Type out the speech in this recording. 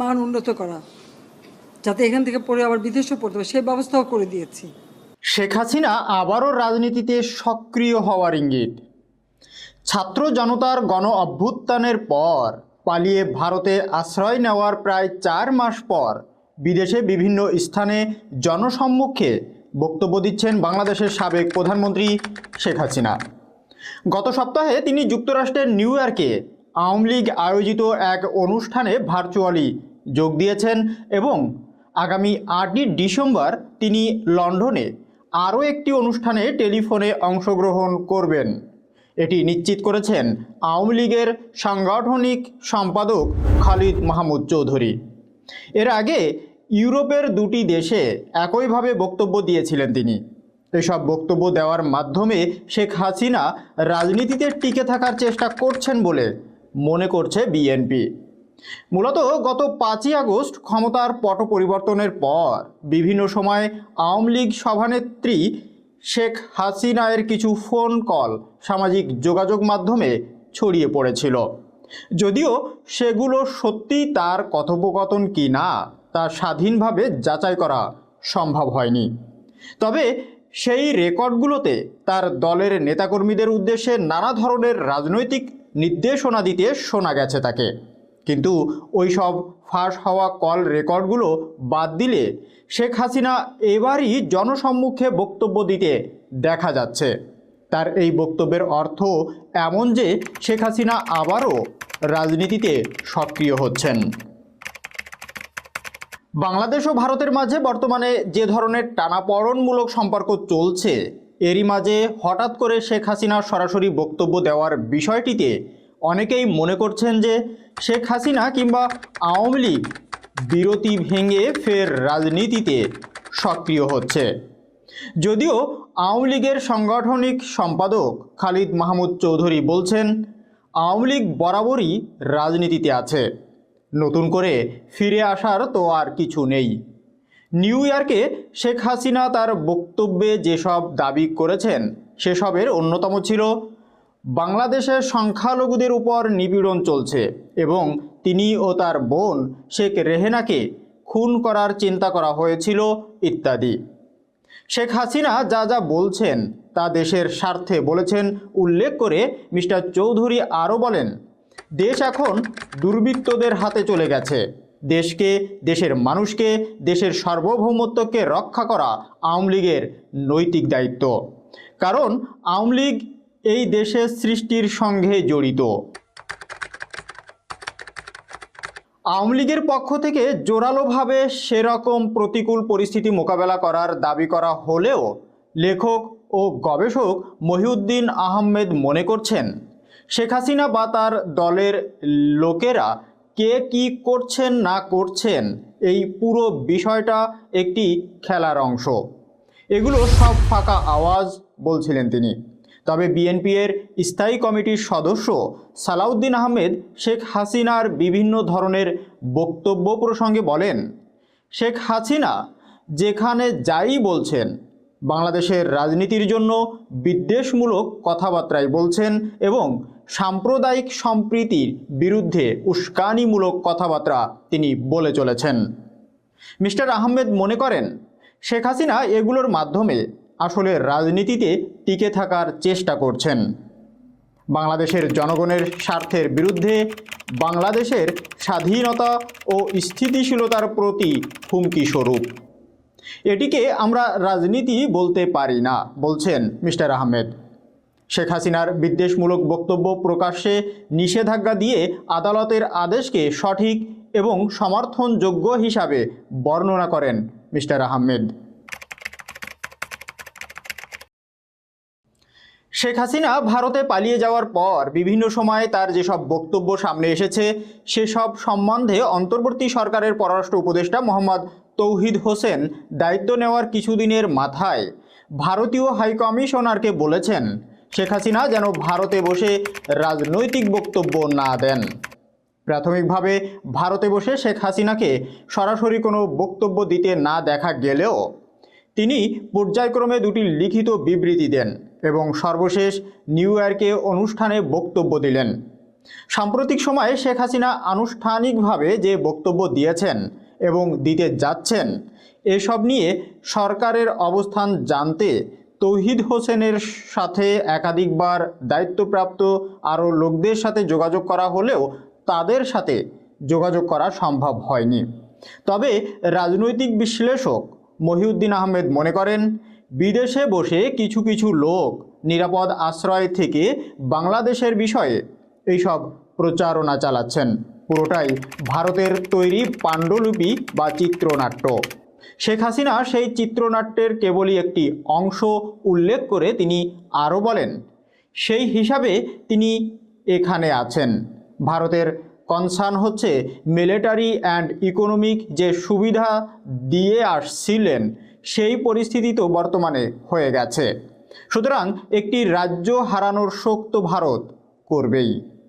মান উন্নত করা, যাতে এখান থেকে পড়ে আবার বিদেশেও পড়তে পারে, সেই ব্যবস্থাও করে দিয়েছি। শেখ হাসিনা আবারও রাজনীতিতে সক্রিয় হওয়ার ইঙ্গিত। ছাত্র জনতার গণ অভ্যুত্থানের পর পালিয়ে ভারতে আশ্রয় নেওয়ার প্রায় চার মাস পর বিদেশে বিভিন্ন স্থানে জনসম্মুখে বক্তব্য দিচ্ছেন বাংলাদেশের সাবেক প্রধানমন্ত্রী শেখ হাসিনা। গত সপ্তাহে তিনি যুক্তরাষ্ট্রের নিউ ইয়র্কে আওয়ামী লীগ আয়োজিত এক অনুষ্ঠানে ভার্চুয়ালি যোগ দিয়েছেন এবং আগামী আটই ডিসেম্বর তিনি লন্ডনে আরও একটি অনুষ্ঠানে টেলিফোনে অংশগ্রহণ করবেন। এটি নিশ্চিত করেছেন আওয়ামী লীগের সাংগঠনিক সম্পাদক খালিদ মাহমুদ চৌধুরী। এর আগে ইউরোপের দুটি দেশে একইভাবে বক্তব্য দিয়েছিলেন তিনি। এসব বক্তব্য দেওয়ার মাধ্যমে শেখ হাসিনা রাজনীতিতে টিকে থাকার চেষ্টা করছেন বলে মনে করছে বিএনপি। মূলত গত পাঁচই আগস্ট ক্ষমতার পট পরিবর্তনের পর বিভিন্ন সময় আওয়ামী লীগ সভানেত্রী শেখ হাসিনায়ের কিছু ফোন কল, সামাজিক যোগাযোগ মাধ্যমে ছড়িয়ে পড়েছিল। যদিও সেগুলো সত্যি তার কথোপকথন কি না, তা স্বাধীনভাবে যাচাই করা সম্ভব হয়নি। তবে সেই রেকর্ডগুলোতে তার দলের নেতাকর্মীদের উদ্দেশ্যে নানা ধরনের রাজনৈতিক নির্দেশনা দিতে শোনা গেছে তাকে। কিন্তু ওই সব ফাঁস হওয়া কল রেকর্ডগুলো বাদ দিলে শেখ হাসিনা এবারই জনসম্মুখে বক্তব্য দিতে দেখা যাচ্ছে। তার এই বক্তব্যের অর্থ এমন যে শেখ হাসিনা আবারও রাজনীতিতে সক্রিয় হচ্ছেন। বাংলাদেশ ও ভারতের মাঝে বর্তমানে যে ধরনের টানাপড়নমূলক সম্পর্ক চলছে, এরই মাঝে হঠাৎ করে শেখ হাসিনা সরাসরি বক্তব্য দেওয়ার বিষয়টিতে অনেকেই মনে করছেন যে শেখ হাসিনা কিংবা আওয়ামী লীগ বিরতি ভেঙে ফের রাজনীতিতে সক্রিয় হচ্ছে। যদিও আওয়ামী লীগের সাংগঠনিক সম্পাদক খালিদ মাহমুদ চৌধুরী বলছেন, আওয়ামী লীগ বরাবরই রাজনীতিতে আছে। নতুন করে ফিরে আসার তো আর কিছু নেই। নিউ ইয়র্কে শেখ হাসিনা তার বক্তব্যে যেসব দাবি করেছেন, সেসবের অন্যতম ছিল বাংলাদেশের সংখ্যালঘুদের উপর নিপীড়ন চলছে এবং তিনি ও তার বোন শেখ রেহেনাকে খুন করার চিন্তা করা হয়েছিল ইত্যাদি। শেখ হাসিনা যা যা বলছেন তা দেশের স্বার্থে বলেছেন। উল্লেখ করে মিস্টার চৌধুরী আরও বলেন, দেশ এখন দুর্বৃত্তদের হাতে চলে গেছে। দেশকে, দেশের মানুষকে, দেশের সার্বভৌমত্বকে রক্ষা করা আওয়ামী লীগের নৈতিক দায়িত্ব। কারণ আওয়ামী লীগ এই দেশের সৃষ্টির সঙ্গে জড়িত। আওয়ামী লীগের পক্ষ থেকে জোরালোভাবে সেরকম প্রতিকূল পরিস্থিতি মোকাবেলা করার দাবি করা হলেও লেখক ও গবেষক মহিউদ্দিন আহমেদ মনে করছেন, শেখ হাসিনা বা তার দলের লোকেরা কে কি করছেন না করছেন এই পুরো বিষয়টা একটি খেলার অংশ। এগুলো সব ফাঁকা আওয়াজ বলছিলেন তিনি। তবে বিএনপি এর স্থায়ী কমিটির সদস্য সালাউদ্দিন আহমেদ শেখ হাসিনার বিভিন্ন ধরনের বক্তব্য প্রসঙ্গে বলেন, শেখ হাসিনা যেখানে যাই বলছেন, বাংলাদেশের রাজনীতির জন্য বিদ্বেষমূলক কথাবার্তাই বলছেন এবং সাম্প্রদায়িক সম্প্রীতির বিরুদ্ধে উস্কানিমূলক কথাবার্তা তিনি বলে চলেছেন। মিস্টার আহমেদ মনে করেন, শেখ হাসিনা এগুলোর মাধ্যমে আসলে রাজনীতিতে টিকে থাকার চেষ্টা করছেন। বাংলাদেশের জনগণের স্বার্থের বিরুদ্ধে বাংলাদেশের স্বাধীনতা ও স্থিতিশীলতার প্রতি হুমকি স্বরূপ। এটিকে আমরা রাজনীতি বলতে পারি না, বলছেন মিস্টার আহমেদ। শেখ হাসিনার বিদ্বেষমূলক বক্তব্য প্রকাশ্যে নিষেধাজ্ঞা দিয়ে আদালতের আদেশকে সঠিক এবং সমর্থনযোগ্য হিসাবে বর্ণনা করেন মিস্টার আহমেদ। শেখ হাসিনা ভারতে পালিয়ে যাওয়ার পর বিভিন্ন সময়ে তার যেসব বক্তব্য সামনে এসেছে, সেসব সম্বন্ধে অন্তর্বর্তী সরকারের পররাষ্ট্র উপদেষ্টা মোহাম্মদ তৌহিদ হোসেন দায়িত্ব নেওয়ার কিছুদিনের মাথায় ভারতীয় হাইকমিশনারকে বলেছেন, শেখ হাসিনা যেন ভারতে বসে রাজনৈতিক বক্তব্য না দেন। প্রাথমিকভাবে, ভারতে বসে শেখ হাসিনাকে সরাসরি কোনো বক্তব্য দিতে না দেখা গেলেও তিনি পর্যায়ক্রমে দুটি লিখিত বিবৃতি দেন। এবং সর্বশেষ নিউ ইয়র্কে অনুষ্ঠানে বক্তব্য দিলেন। সাম্প্রতিক সময়ে শেখ হাসিনা আনুষ্ঠানিকভাবে যে বক্তব্য দিয়েছেন এবং দিতে যাচ্ছেন, এসব নিয়ে সরকারের অবস্থান জানতে তৌহিদ হোসেনের সাথে একাধিকবার দায়িত্বপ্রাপ্ত আরও লোকদের সাথে যোগাযোগ করা হলেও তাদের সাথে যোগাযোগ করা সম্ভব হয়নি। তবে রাজনৈতিক বিশ্লেষক মহিউদ্দিন আহমেদ মনে করেন বিদেশে বসে কিছু কিছু লোক নিরাপদ আশ্রয় থেকে বাংলাদেশের বিষয়ে এইসব প্রচারণা চালাচ্ছেন। পুরোটাই ভারতের তৈরি পাণ্ডুলিপি বা চিত্রনাট্য। শেখ হাসিনা সেই চিত্রনাট্যের কেবলই একটি অংশ উল্লেখ করে তিনি আরও বলেন, সেই হিসাবে তিনি এখানে আছেন। ভারতের কনসার্ন হচ্ছে মিলিটারি অ্যান্ড ইকোনমিক যে সুবিধা দিয়ে আসছিলেন সেই পরিস্থিতি তো বর্তমানে হয়ে গেছে। সুতরাং একটি রাজ্য হারানোর শক্ত ভারত করবেই।